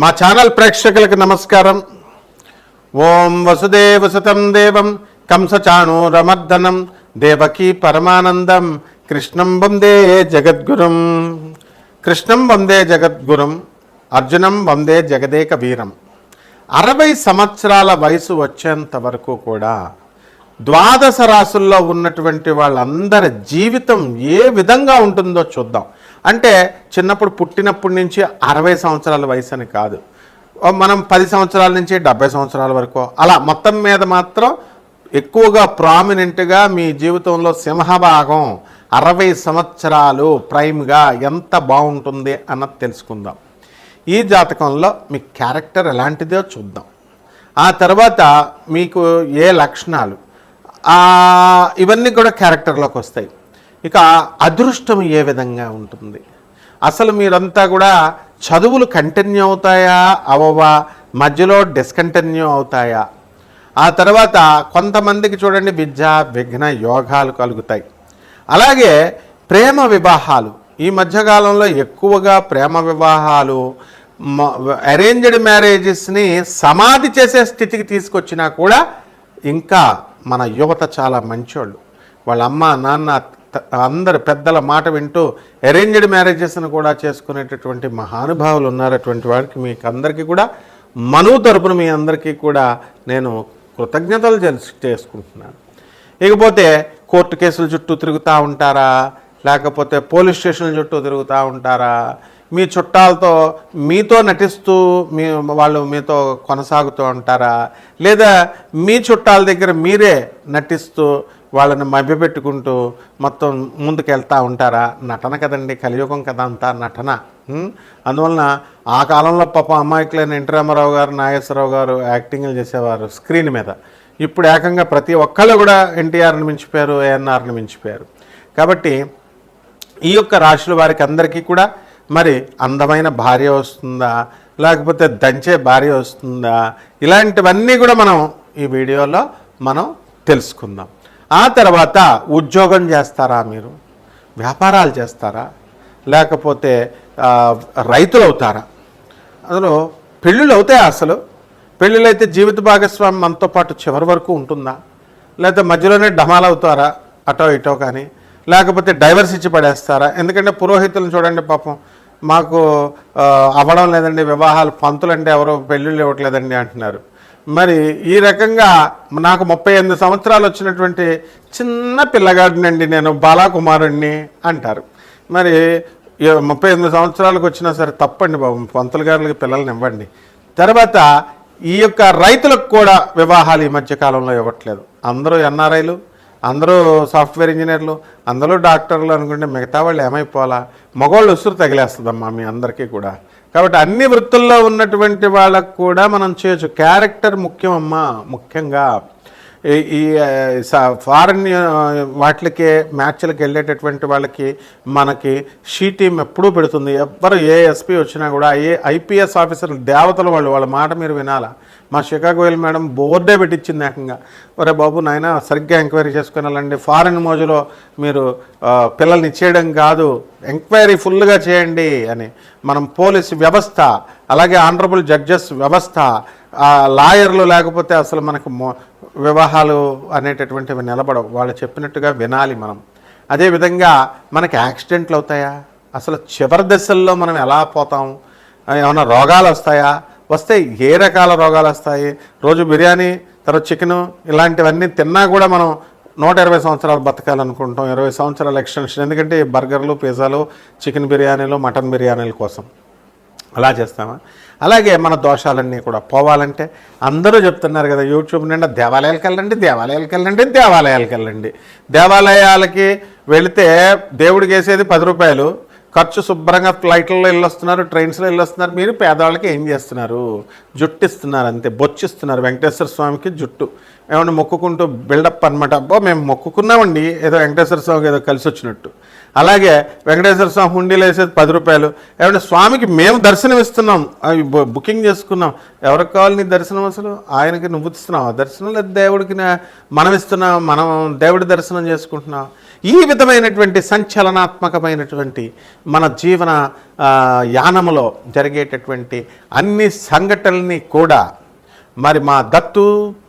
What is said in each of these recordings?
మా ఛానల్ ప్రేక్షకులకు నమస్కారం. ఓం వసుదేవసుతం దేవం కంసచాణూరమర్దనం దేవకీ పరమానందం కృష్ణం వందే జగద్గురుం. కృష్ణం వందే జగద్గురుం అర్జునం వందే జగదేక వీరం అరవై సంవత్సరాల వయసు వచ్చేంత వరకు కూడా ద్వాదశ రాసుల్లో ఉన్నటువంటి వాళ్ళందరి జీవితం ఏ విధంగా ఉంటుందో చూద్దాం. అంటే చిన్నప్పుడు పుట్టినప్పటి నుంచి అరవై సంవత్సరాల వయసు అని కాదు. మనం పది సంవత్సరాల నుంచి డెబ్బై సంవత్సరాల వరకు. అలా మొత్తం మీద మాత్రం ఎక్కువగా ప్రామినెంట్గా మీ జీవితంలో సింహభాగం అరవై సంవత్సరాలు ప్రైమ్గా ఎంత బాగుంటుంది అన్నది తెలుసుకుందాం. ఈ జాతకంలో మీ క్యారెక్టర్ ఎలాంటిదో చూద్దాం. ఆ తర్వాత మీకు ఏ లక్షణాలు? ఇవన్నీ కూడా క్యారెక్టర్లోకి వస్తాయి. ఇక అదృష్టం ఏ విధంగా ఉంటుంది? అసలు మీరంతా కూడా చదువులు కంటిన్యూ అవుతాయా? అవవా మధ్యలో డిస్కంటిన్యూ అవుతాయా? ఆ తర్వాత కొంతమందికి చూడండి విద్య విఘ్న యోగాలు కలుగుతాయి. అలాగే ప్రేమ వివాహాలు. ఈ మధ్యకాలంలో ఎక్కువగా ప్రేమ వివాహాలు అరేంజ్డ్ మ్యారేజెస్ని సమాధి చేసే స్థితికి తీసుకొచ్చినా కూడా ఇంకా మన యువత చాలా మంచోళ్ళు. వాళ్ళ అమ్మ నాన్న అందరు పెద్దల మాట వింటూ అరేంజ్డ్ మ్యారేజెస్ను కూడా చేసుకునేటటువంటి మహానుభావులు ఉన్నారు. అటువంటి వారికి మీకు అందరికీ కూడా మనువు తరపున మీ అందరికీ కూడా నేను కృతజ్ఞతలు చేసుకుంటున్నాను. ఇకపోతే కోర్టు కేసుల చుట్టూ తిరుగుతూ ఉంటారా? లేకపోతే పోలీస్ స్టేషన్ల చుట్టూ తిరుగుతూ ఉంటారా? మీ చుట్టాలతో మీతో నటిస్తూ మీ వాళ్ళు మీతో కొనసాగుతూ ఉంటారా? లేదా మీ చుట్టాల దగ్గర మీరే నటిస్తూ వాళ్ళని మభ్యపెట్టుకుంటూ మొత్తం ముందుకెళ్తూ ఉంటారా? నటన కదండి కలియుగం కదా అంతా నటన. అందువలన ఆ కాలంలో పాప అమాయకులైన ఎన్టీ రామారావు గారు నాగేశ్వరరావు గారు యాక్టింగ్లు చేసేవారు స్క్రీన్ మీద. ఇప్పుడు ఏకంగా ప్రతి ఒక్కళ్ళు కూడా ఎన్టీఆర్ని మించిపోయారు ఏఎన్ఆర్ని మించిపోయారు. కాబట్టి ఈ యొక్క రాశుల వారికి అందరికీ కూడా మరి అందమైన భార్య వస్తుందా? లేకపోతే దంచే భార్య వస్తుందా? ఇలాంటివన్నీ కూడా మనం ఈ వీడియోలో మనం తెలుసుకుందాం. ఆ తర్వాత ఉద్యోగం చేస్తారా మీరు? వ్యాపారాలు చేస్తారా? లేకపోతే రైతులు అవుతారా అందులో పెళ్ళిళ్ళు అవుతాయి అసలు? పెళ్ళిళ్ళు అయితే జీవిత భాగస్వామి మనతో పాటు చివరి వరకు ఉంటుందా? లేకపోతే మధ్యలోనే డమాల్ అవుతారా అటో ఇటో కానీ? లేకపోతే డైవర్స్ ఇచ్చి పడేస్తారా? ఎందుకంటే పురోహితులను చూడండి పాపం మాకు అవ్వడం లేదండి వివాహాలు పంతులు అంటే ఎవరో పెళ్ళిళ్ళు ఇవ్వట్లేదండి అంటున్నారు. మరి ఈ రకంగా నాకు ముప్పై ఎనిమిది సంవత్సరాలు వచ్చినటువంటి చిన్న పిల్లగాడినండి నేను బాలాకుమారుణ్ణి అంటారు. మరి ముప్పై ఎనిమిది సంవత్సరాలకు వచ్చినా సరే తప్పండి బాబు పంతులు గారులకి పిల్లల్ని ఇవ్వండి. తర్వాత ఈ యొక్క రైతులకు కూడా వివాహాలు ఈ మధ్యకాలంలో ఇవ్వట్లేదు. అందరూ ఎన్ఆర్ఐలు అందరూ సాఫ్ట్వేర్ ఇంజనీర్లు అందరూ డాక్టర్లు అనుకుంటే మిగతా వాళ్ళు ఏమైపోవాలా? మగవాళ్ళు ఉసురు తగిలేస్తుందమ్మా మీ అందరికీ కూడా. కాబట్టి అన్ని వృత్తుల్లో ఉన్నటువంటి వాళ్ళకు కూడా మనం చేయొచ్చు. క్యారెక్టర్ ముఖ్యమమ్మా ముఖ్యంగా ఈ- ఈ ఫారెన్ వాటికి మ్యాచ్లకు వెళ్ళేటటువంటి వాళ్ళకి మనకి షీ టీం ఎప్పుడూ పెడుతుంది. ఎవ్వరు ఏ ఎస్పీ వచ్చినా కూడా ఏ ఐపీఎస్ ఆఫీసర్లు దేవతలు వాళ్ళు వాళ్ళ మాట మీరు వినాలా? మా షికాగో వెళ్ళి మేడం బోర్డే పెట్టించింది ఏకంగా. ఒరే బాబు నాయన సరిగ్గా ఎంక్వైరీ చేసుకుని వెళ్ళండి ఫారెన్ మోజులో మీరు పిల్లల్ని ఇచ్చేయడం కాదు ఎంక్వైరీ ఫుల్గా చేయండి అని. మనం పోలీస్ వ్యవస్థ అలాగే ఆనరబుల్ జడ్జెస్ వ్యవస్థ లాయర్లు లేకపోతే అసలు మనకు వివాహాలు అనేటటువంటివి నిలబడవు. వాళ్ళు చెప్పినట్టుగా వినాలి మనం. అదేవిధంగా మనకి యాక్సిడెంట్లు అవుతాయా? అసలు చివరి దశల్లో మనం ఎలా పోతాం? ఏమైనా రోగాలు వస్తాయా? వస్తే ఏ రకాల రోగాలు వస్తాయి? రోజు బిర్యానీ తర్వాత చికెను ఇలాంటివన్నీ తిన్నా కూడా మనం నూట ఇరవై సంవత్సరాలు బతకాలనుకుంటాం. ఇరవై సంవత్సరాల ఎక్స్టెన్షన్. ఎందుకంటే బర్గర్లు పిజ్జాలు చికెన్ బిర్యానీలు మటన్ బిర్యానీల కోసం అలా చేస్తామా? అలాగే మన దోషాలన్నీ కూడా పోవాలంటే అందరూ చెప్తున్నారు కదా యూట్యూబ్ నిండా దేవాలయాలకు వెళ్ళండి దేవాలయాలకు వెళ్ళండి దేవాలయాలకు వెళ్ళండి. దేవాలయాలకి వెళితే దేవుడికి వేసేది పది రూపాయలు. ఖర్చు శుభ్రంగా ఫ్లైట్లలో వెళ్ళొస్తున్నారు ట్రైన్స్లో వెళ్ళొస్తున్నారు మీరు పేదవాళ్ళకి ఏం చేస్తున్నారు? జుట్టు ఇస్తున్నారు అంతే బొచ్చిస్తున్నారు. వెంకటేశ్వర స్వామికి జుట్టు. ఏమన్నా మొక్కుకుంటూ బిల్డప్ అనమాట అబ్బో మేము మొక్కుకున్నామండి. ఏదో వెంకటేశ్వర స్వామికి ఏదో కలిసి వచ్చినట్టు అలాగే వెంకటేశ్వర స్వామి హుండీలో వేసేది పది రూపాయలు. ఏమంటే స్వామికి మేము దర్శనం ఇస్తున్నాం అవి బుకింగ్ చేసుకున్నాం. ఎవరికి కావాలి నీ దర్శనం అసలు? ఆయనకి నువ్వు ఇస్తున్నావు. దర్శనం లేదు దేవుడికి మనం ఇస్తున్నాం మనం దేవుడి దర్శనం చేసుకుంటున్నాం. ఈ విధమైనటువంటి సంచలనాత్మకమైనటువంటి మన జీవన యానములో జరిగేటటువంటి అన్ని సంఘటనల్ని కూడా మరి మా దత్తు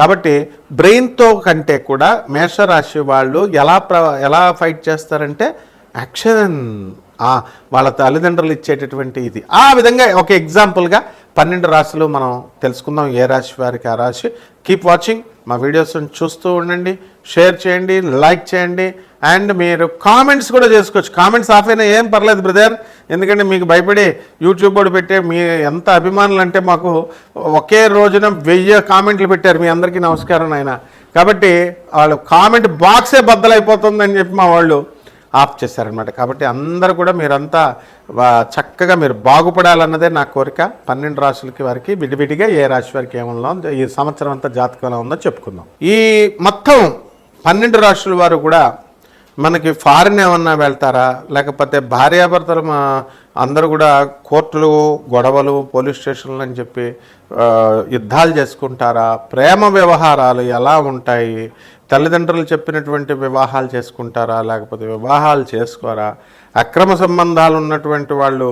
కాబట్టి బ్రెయిన్తో కంటే కూడా మేషరాశి వాళ్ళు ఎలా ప్ర ఎలా ఫైట్ చేస్తారంటే యాక్షన్ వాళ్ళ తల్లిదండ్రులు ఇచ్చేటటువంటి ఇది. ఆ విధంగా ఒక ఎగ్జాంపుల్గా పన్నెండు రాశులు మనం తెలుసుకుందాం. ఏ రాశి వారికి ఆ రాశి? కీప్ వాచింగ్ మా వీడియోస్ని చూస్తూ ఉండండి షేర్ చేయండి లైక్ చేయండి అండ్ మీరు కామెంట్స్ కూడా చేసుకోవచ్చు. కామెంట్స్ ఆఫ్ అయినా ఏం పర్లేదు బ్రదర్ ఎందుకంటే మీకు భయపడి యూట్యూబ్ కూడా పెట్టే మీ ఎంత అభిమానులు అంటే మాకు ఒకే రోజున వెయ్యి కామెంట్లు పెట్టారు. మీ అందరికీ నమస్కారం ఆయన కాబట్టి వాళ్ళు కామెంట్ బాక్సే బద్దలైపోతుందని చెప్పి మా వాళ్ళు ఆఫ్ చేశారనమాట కాబట్టి అందరూ కూడా మీరంతా చక్కగా మీరు బాగుపడాలన్నదే నా కోరిక. పన్నెండు రాశులకి వారికి విడివిడిగా ఏ రాశి వారికి ఏముందో ఈ సంవత్సరం అంతా జాతకం ఎలా ఉందో చెప్పుకుందాం. ఈ మొత్తం పన్నెండు రాశుల వారు కూడా మనకి ఫారిన్ ఏమన్నా వెళ్తారా? లేకపోతే భార్యాభర్తలు మా అందరూ కూడా కోర్టులు గొడవలు పోలీస్ స్టేషన్లు అని చెప్పి యుద్ధాలు చేసుకుంటారా? ప్రేమ వ్యవహారాలు ఎలా ఉంటాయి? తల్లిదండ్రులు చెప్పినటువంటి వివాహాలు చేసుకుంటారా లేకపోతే వివాహాలు చేసుకోరా అక్రమ సంబంధాలు ఉన్నటువంటి వాళ్ళు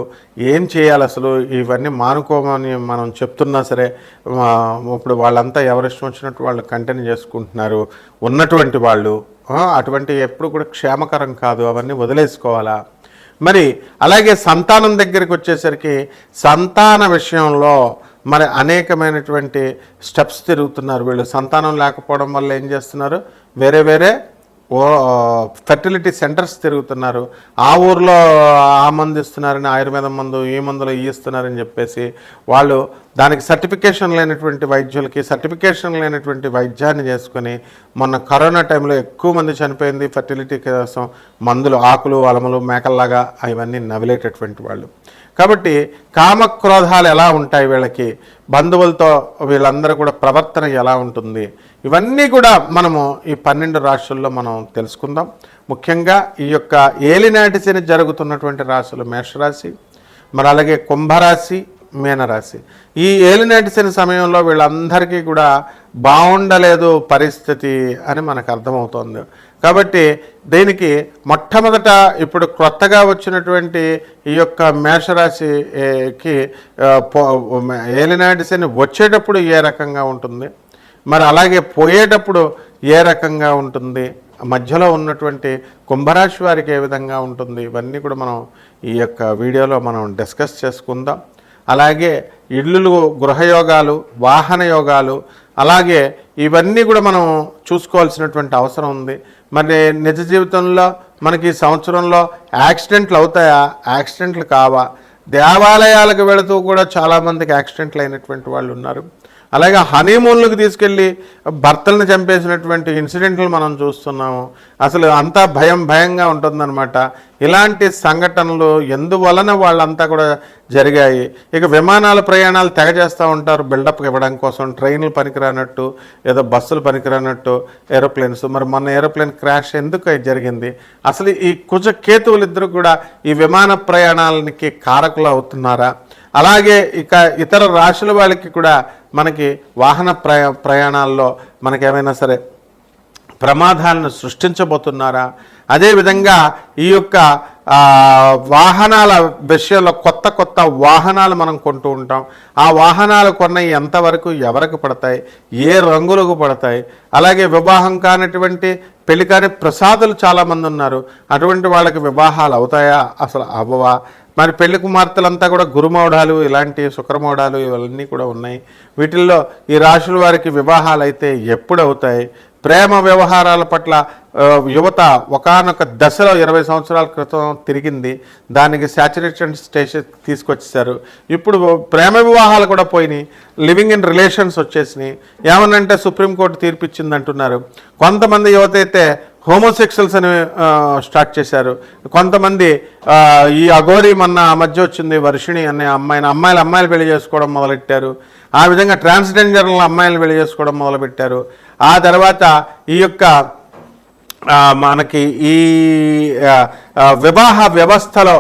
ఏం చేయాలి అసలు? ఇవన్నీ మానుకోమని మనం చెప్తున్నా సరే ఇప్పుడు వాళ్ళంతా ఎవరిష్టం వచ్చినట్టు వాళ్ళు కంటిన్యూ చేసుకుంటున్నారు. ఉన్నటువంటి వాళ్ళు అటువంటి ఎప్పుడు కూడా క్షేమకరం కాదు అవన్నీ వదిలేసుకోవాలా? మరి అలాగే సంతానం దగ్గరికి వచ్చేసరికి సంతాన విషయంలో మరి అనేకమైనటువంటి స్టెప్స్ తిరుగుతున్నారు. వీళ్ళు సంతానం లేకపోవడం వల్ల ఏం చేస్తున్నారు? వేరే వేరే ఓ ఫెర్టిలిటీ సెంటర్స్ తిరుగుతున్నారు. ఆ ఊర్లో ఆ మందు ఇస్తున్నారని ఆయుర్వేదం మందు ఈ మందులు ఈ ఇస్తున్నారని చెప్పేసి వాళ్ళు దానికి సర్టిఫికేషన్ లేనటువంటి వైద్యులకి సర్టిఫికేషన్ లేనటువంటి వైద్యాన్ని చేసుకొని మొన్న కరోనా టైంలో ఎక్కువ మంది చనిపోయింది ఫెర్టిలిటీ కోసం మందులు ఆకులు అలములు మేకల్లాగా అవన్నీ నవిలేటటువంటి వాళ్ళు. కాబట్టి కామక్రోధాలు ఎలా ఉంటాయి వీళ్ళకి? బంధువులతో వీళ్ళందరూ కూడా ప్రవర్తన ఎలా ఉంటుంది? ఇవన్నీ కూడా మనము ఈ పన్నెండు రాశుల్లో మనం తెలుసుకుందాం. ముఖ్యంగా ఈ యొక్క ఏలినాటి శని జరుగుతున్నటువంటి రాశులు మేషరాశి మరి అలాగే కుంభరాశి మీనరాశి. ఈ ఏలినాటి శని సమయంలో వీళ్ళందరికీ కూడా బాగుండలేదు పరిస్థితి అని మనకు అర్థమవుతోంది. కాబట్టి దీనికి మొట్టమొదట ఇప్పుడు కొత్తగా వచ్చినటువంటి ఈ యొక్క మేషరాశికి పో- ఏలినాటి శని వచ్చేటప్పుడు ఏ రకంగా ఉంటుంది? మరి అలాగే పోయేటప్పుడు ఏ రకంగా ఉంటుంది? మధ్యలో ఉన్నటువంటి కుంభరాశి వారికి ఏ విధంగా ఉంటుంది? ఇవన్నీ కూడా మనం ఈ యొక్క వీడియోలో మనం డిస్కస్ చేసుకుందాం. అలాగే ఇళ్ళు గృహయోగాలు వాహన యోగాలు అలాగే ఇవన్నీ కూడా మనం చూసుకోవాల్సినటువంటి అవసరం ఉంది. మరి నిజ జీవితంలో మనకి సంవత్సరంలో యాక్సిడెంట్లు అవుతాయా? యాక్సిడెంట్లు కావా? దేవాలయాలకు వెళుతూ కూడా చాలామందికి యాక్సిడెంట్లు అయినటువంటి వాళ్ళు ఉన్నారు. అలాగే హనీమూన్లకు తీసుకెళ్ళి భర్తలను చంపేసినటువంటి ఇన్సిడెంట్లు మనం చూస్తున్నాము. అసలు అంతా భయం భయంగా ఉంటుందన్నమాట. ఇలాంటి సంఘటనలు ఎందువలన వాళ్ళంతా కూడా జరిగాయి? ఇక విమానాల ప్రయాణాలు తెగ చేస్తూ ఉంటారు. బిల్డప్ ఇవ్వడం కోసం ట్రైన్లు పనికిరానట్టు ఏదో బస్సులు పనికిరానట్టు ఏరోప్లేన్స్. మరి మొన్న ఏరోప్లేన్ క్రాష్ ఎందుకు జరిగింది? అసలు ఈ కుజ కేతువులు ఇద్దరు కూడా ఈ విమాన ప్రయాణాలకి కారకులు అవుతున్నారా? అలాగే ఇక ఇతర రాశుల వాళ్ళకి కూడా మనకి వాహన ప్రయా ప్రయాణాల్లో మనకేమైనా సరే ప్రమాదాలను సృష్టించబోతున్నారా? అదేవిధంగా ఈ యొక్క వాహనాల విషయంలో కొత్త కొత్త వాహనాలు మనం కొంటూ ఉంటాం. ఆ వాహనాలు కొన్నవి ఎంతవరకు ఎవరికి పడతాయి? ఏ రంగులకు పడతాయి? అలాగే వివాహం కానటువంటి పెళ్ళి కాని ప్రసాదులు చాలామంది ఉన్నారు. అటువంటి వాళ్ళకి వివాహాలు అవుతాయా? అసలు అవ్వవా? మరి పెళ్ళి కుమార్తెలంతా కూడా గురుమౌఢాలు ఇలాంటి శుక్రమౌఢాలు ఇవన్నీ కూడా ఉన్నాయి. వీటిల్లో ఈ రాశుల వారికి వివాహాలు అయితే ఎప్పుడు అవుతాయి ప్రేమ వ్యవహారాల పట్ల యువత ఒకానొక దశలో ఇరవై సంవత్సరాల క్రితం తిరిగింది. దానికి శాచురేషన్ స్టేషన్ తీసుకొచ్చేసారు ఇప్పుడు ప్రేమ వివాహాలు కూడా పోయినాయి. లివింగ్ ఇన్ రిలేషన్స్ వచ్చేసినాయి. ఏమనంటే సుప్రీంకోర్టు తీర్పిచ్చింది అంటున్నారు కొంతమంది యువత అయితే హోమోసెక్షువల్స్ అని స్టార్ట్ చేశారు. కొంతమంది ఈ అఘోరి మొన్న ఆ మధ్య వచ్చింది వర్షిణి అనే అమ్మాయిని అమ్మాయిలు అమ్మాయిలు పెళ్ళి చేసుకోవడం మొదలెట్టారు. ఆ విధంగా ట్రాన్స్జెండర్ల అమ్మాయిలు పెళ్ళి చేసుకోవడం మొదలుపెట్టారు. ఆ తర్వాత ఈ యొక్క మనకి ఈ వివాహ వ్యవస్థలో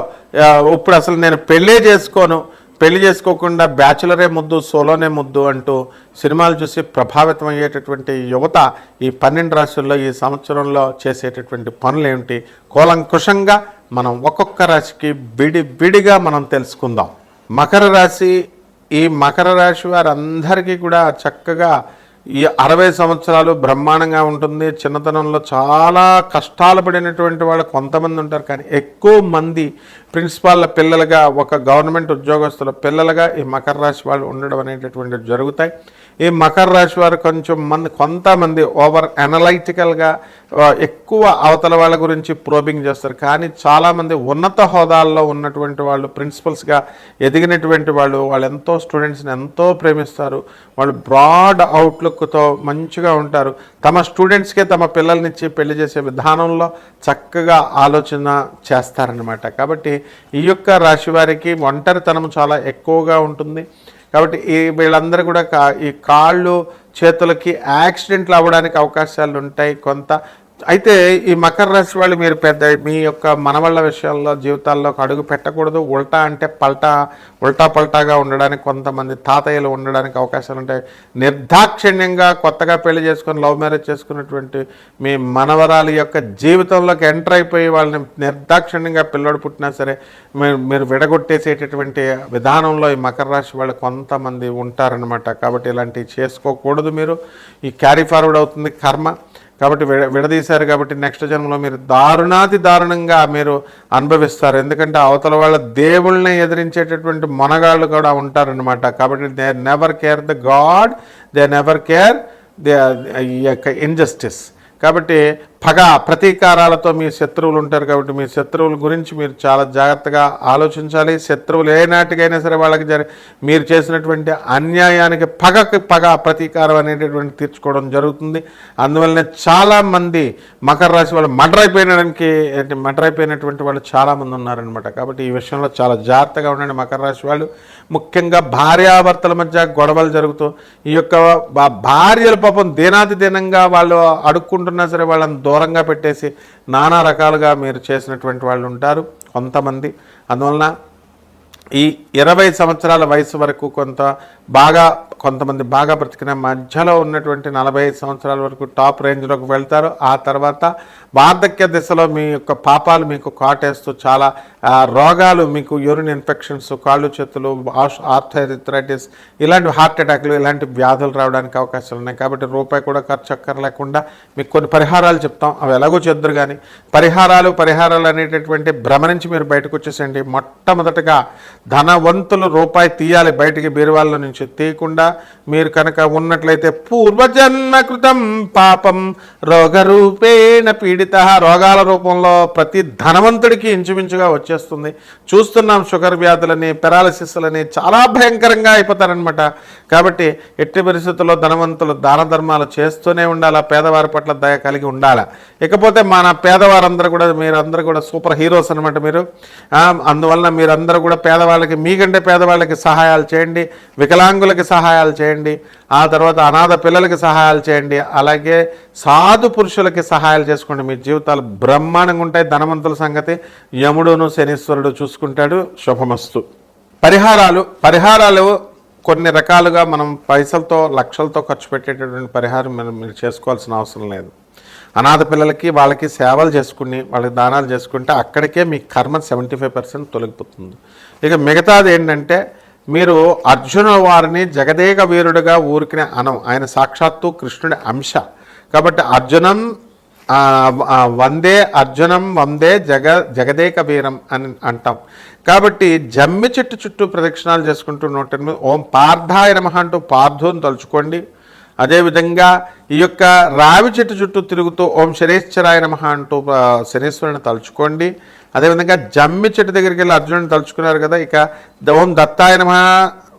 ఇప్పుడు అసలు నేను పెళ్ళే చేసుకోను పెళ్ళి చేసుకోకుండా బ్యాచులరే ముద్దు సోలోనే ముద్దు అంటూ సినిమాలు చూసి ప్రభావితం అయ్యేటటువంటి యువత ఈ పన్నెండు రాశుల్లో ఈ సంవత్సరంలో చేసేటటువంటి పనులు ఏమిటి కూలంకుషంగా మనం ఒక్కొక్క రాశికి విడి విడిగా మనం తెలుసుకుందాం. మకర రాశి ఈ మకర రాశి వారందరికీ కూడా చక్కగా ఈ అరవై సంవత్సరాలు బ్రహ్మాండంగా ఉంటుంది. చిన్నతనంలో చాలా కష్టాలు పడినటువంటి వాళ్ళు కొంతమంది ఉంటారు. కానీ ఎక్కువ మంది ప్రిన్సిపాల్ల పిల్లలుగా ఒక గవర్నమెంట్ ఉద్యోగస్తుల పిల్లలుగా ఈ మకర రాశి వాళ్ళు ఉండడం అనేటటువంటివి జరుగుతాయి. ఈ మకర రాశి వారు కొంచెం మంది కొంతమంది ఓవర్ అనలైటికల్గా ఎక్కువ అవతల వాళ్ళ గురించి ప్రోబింగ్ చేస్తారు. కానీ చాలామంది ఉన్నత హోదాల్లో ఉన్నటువంటి వాళ్ళు ప్రిన్సిపల్స్గా ఎదిగినటువంటి వాళ్ళు వాళ్ళు ఎంతో స్టూడెంట్స్ని ఎంతో ప్రేమిస్తారు. వాళ్ళు బ్రాడ్ అవుట్లుక్తో మంచిగా ఉంటారు. తమ స్టూడెంట్స్కే తమ పిల్లల్నిచ్చి పెళ్ళి చేసే విధానంలో చక్కగా ఆలోచన చేస్తారనమాట కాబట్టి ఈ యొక్క రాశి వారికి ఒంటరితనం చాలా ఎక్కువగా ఉంటుంది. కాబట్టి ఈ వీళ్ళందరూ కూడా కా- ఈ కాళ్ళు చేతులకి యాక్సిడెంట్లు అవ్వడానికి అవకాశాలు ఉంటాయి కొంత. అయితే ఈ మకర రాశి వాళ్ళు మీరు పెద్ద మీ యొక్క మనవళ్ళ విషయాల్లో జీవితాల్లో అడుగు పెట్టకూడదు. ఉల్టా అంటే పల్టా ఉల్టా పల్టాగా ఉండడానికి కొంతమంది తాతయ్యలు ఉండడానికి అవకాశాలు ఉంటాయి. నిర్దాక్షిణ్యంగా కొత్తగా పెళ్ళి చేసుకొని లవ్ మ్యారేజ్ చేసుకున్నటువంటి మీ మనవరాలు యొక్క జీవితంలోకి ఎంటర్ అయిపోయి వాళ్ళని నిర్దాక్షిణ్యంగా పిల్లడు పుట్టినా సరే మీరు మీరు విడగొట్టేసేటటువంటి విధానంలో ఈ మకర రాశి వాళ్ళు కొంతమంది ఉంటారనమాట కాబట్టి ఇలాంటివి చేసుకోకూడదు మీరు. ఈ క్యారీ ఫార్వర్డ్ అవుతుంది కర్మ. కాబట్టి విడ విడదీశారు కాబట్టి నెక్స్ట్ జన్మలో మీరు దారుణాతి దారుణంగా మీరు అనుభవిస్తారు. ఎందుకంటే అవతల వాళ్ళ దేవుళ్ళని ఎదిరించేటటువంటి మొనగాళ్ళు కూడా ఉంటారనమాట కాబట్టి they never care the god they never care they ఈ యొక్క ఇంజస్టిస్. కాబట్టి పగ ప్రతీకారాలతో మీ శత్రువులు ఉంటారు కాబట్టి మీ శత్రువుల గురించి మీరు చాలా జాగ్రత్తగా ఆలోచించాలి. శత్రువులు ఏ నాటికైనా సరే వాళ్ళకి జరి మీరు చేసినటువంటి అన్యాయానికి పగకి పగ ప్రతీకారం అనేటటువంటి తీర్చుకోవడం జరుగుతుంది. అందువల్లనే చాలామంది మకర రాశి వాళ్ళు మటరైపోయినడానికి అయిపోయినడానికి వాళ్ళు చాలామంది ఉన్నారనమాట కాబట్టి ఈ విషయంలో చాలా జాగ్రత్తగా ఉండండి మకర రాశి వాళ్ళు. ముఖ్యంగా భార్యాభర్తల మధ్య గొడవలు జరుగుతూ ఈ యొక్క భార్యల పాపం దినాది దినంగా వాళ్ళు అడుక్కుంటున్నా సరే వాళ్ళని దూరంగా పెట్టేసి నానా రకాలుగా మీరు చేసినటువంటి వాళ్ళు ఉంటారు కొంతమంది. అందువలన ఈ ఇరవై సంవత్సరాల వయసు వరకు కొంత బాగా కొంతమంది బాగా బ్రతికిన మధ్యలో ఉన్నటువంటి నలభై ఐదు సంవత్సరాల వరకు టాప్ రేంజ్లోకి వెళ్తారు. ఆ తర్వాత వార్ధక్య దిశలో మీ యొక్క పాపాలు మీకు కాటేస్తూ చాలా రోగాలు మీకు యూరిన్ ఇన్ఫెక్షన్స్ కాళ్ళు చేతులు ఆర్థరైటిస్ ఇలాంటి హార్ట్ అటాక్లు ఇలాంటి వ్యాధులు రావడానికి అవకాశాలు ఉన్నాయి. కాబట్టి రూపాయి కూడా ఖర్చు అక్కర్లేకుండా మీకు కొన్ని పరిహారాలు చెప్తాం. అవి ఎలాగో చెద్దరు కానీ పరిహారాలు పరిహారాలు అనేటటువంటి భ్రమ నుంచి మీరు బయటకు వచ్చేసేయండి. మొట్టమొదటగా ధనవంతులు రూపాయి తీయాలి బయటికి బీరువాళ్ళ నుంచి. చెత్తేయకుండా మీరు కనుక ఉన్నట్లయితే పూర్వజన్మ కృతం పాపం రోగరూపేణ పీడిత. రోగాల రూపంలో ప్రతి ధనవంతుడికి ఇంచుమించుగా వచ్చేస్తుంది. చూస్తున్నాం షుగర్ వ్యాధులని పెరాలసిస్లని చాలా భయంకరంగా అయిపోతారనమాట కాబట్టి ఎట్టి పరిస్థితుల్లో ధనవంతులు దాన ధర్మాలు చేస్తూనే ఉండాలా పేదవారి పట్ల దయ కలిగి ఉండాలా? ఇకపోతే మన పేదవారందరూ కూడా మీరందరూ కూడా సూపర్ హీరోస్ అనమాట మీరు. అందువల్ల అందువలన మీరందరూ కూడా పేదవాళ్ళకి మీకంటే పేదవాళ్ళకి సహాయాలు చేయండి. వికలాంగులకి సహాయాలు చేయండి ఆ తర్వాత అనాథ పిల్లలకి సహాయాలు చేయండి అలాగే సాధు పురుషులకి సహాయాలు చేసుకోండి. మీ జీవితాలు బ్రహ్మాండంగా ఉంటాయి ధనవంతుల సంగతి. యముడును శనీశ్వరుడు చూసుకుంటాడు. శుభమస్తు. పరిహారాలు పరిహారాలు కొన్ని రకాలుగా మనం పైసలతో లక్షలతో ఖర్చు పెట్టేటటువంటి పరిహారం మనం మీరు చేసుకోవాల్సిన అవసరం లేదు. అనాథ పిల్లలకి వాళ్ళకి సేవలు చేసుకుని వాళ్ళకి దానాలు చేసుకుంటే అక్కడికే మీ కర్మ సెవెంటీ ఫైవ్ పర్సెంట్ తొలగిపోతుంది. ఇక మిగతాది ఏంటంటే మీరు అర్జున వారిని జగదేక వీరుడుగా ఊరికిన అనం ఆయన సాక్షాత్తు కృష్ణుడి అంశ. కాబట్టి అర్జునం వందే అర్జునం వందే జగ జగదేక వీరం అని అంటాం. కాబట్టి జమ్మి చెట్టు చుట్టూ ప్రదక్షిణాలు చేసుకుంటూ నూట ఎనిమిది ఓం పార్థాయ నమ అంటూ పార్థుని తలుచుకోండి. అదేవిధంగా ఈ యొక్క రావి చెట్టు చుట్టూ తిరుగుతూ ఓం శనేశ్వరాయ నమ అంటూ ఆ, శనీశ్వరుని తలుచుకోండి. అదేవిధంగా జమ్మి చెట్టు దగ్గరికి వెళ్ళి అర్జునుడిని తలుచుకున్నారు కదా ఇక ద- ఓం దత్తాయనమ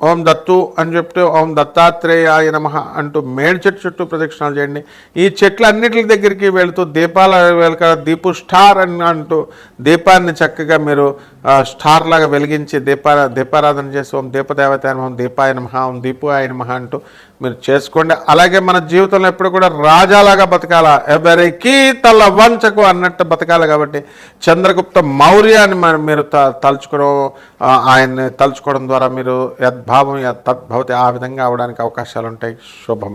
ఓం దత్తు అని చెప్తే ఓం దత్తాత్రేయాయ నమ అంటూ మేడి చెట్టు చుట్టూ ప్రదక్షిణాలు చేయండి. ఈ చెట్ల అన్నిటి దగ్గరికి వెళుతూ దీపాల వెలక దీపు స్టార్ అని అంటూ దీపాన్ని చక్కగా మీరు స్టార్ లాగా వెలిగించి దీపా దీపారాధన చేసి ఓం దీపదేవత నమ దీపాయ నమ ఓం దీపాయ నమ అంటూ మీరు చేసుకోండి. అలాగే మన జీవితంలో ఎప్పుడు కూడా రాజాలాగా బతకాల? ఎవరికి తల వంచకు అన్నట్టు బతకాలి కాబట్టి చంద్రగుప్త మౌర్యాన్ని మీరు త తలుచుకోవడం ఆయన్ని తలుచుకోవడం ద్వారా మీరు యద్భావం తద్భవతి ఆ విధంగా అవడానికి అవకాశాలు ఉంటాయి శుభమ